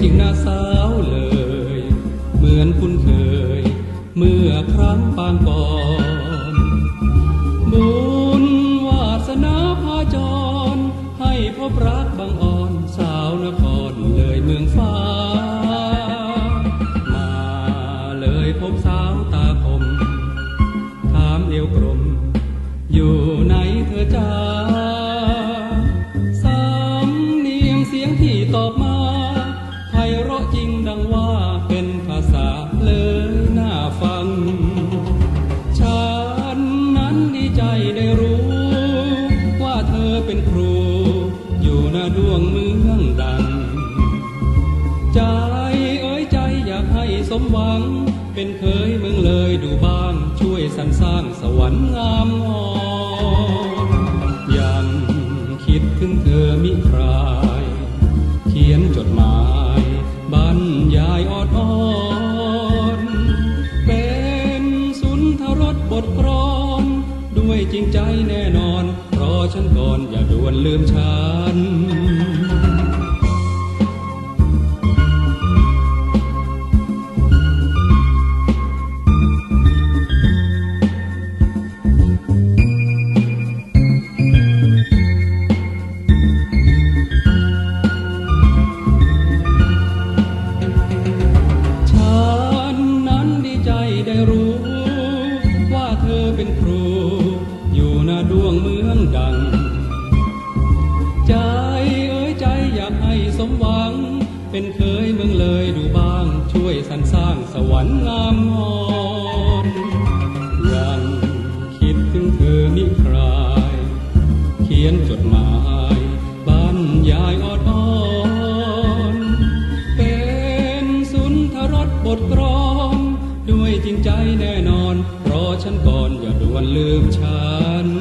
จริงนะสาวเลย เหมือนคุณเคย เมื่อครั้งปางก่อนบุญวาสนาพาจร ให้พบรักบางอ่อนสาวนคร เป็นเคยเมืองเลยดูบ้างช่วยสรรสร้างสวรรค์งามงอนยังคิดถึงเธอมิคลาย เขียนจดหมายบรรยายออดอ้อนเป็นสุนทรสบทกรอนด้วยจริงใจแน่นอนรอฉันก่อนอย่าด่วนลืมฉัน ได้รู้ ว่าเธอเป็นครู อยู่หน้าดวงเมืองดัง ใจเอ้ยใจอยากให้สมหวัง เป็นเคยเมืองเลยดูบ้างช่วยสรรสร้างสวรรค์ ด้วยจริงใจแน่นอน รอฉันก่อนอย่าด่วนลืมฉัน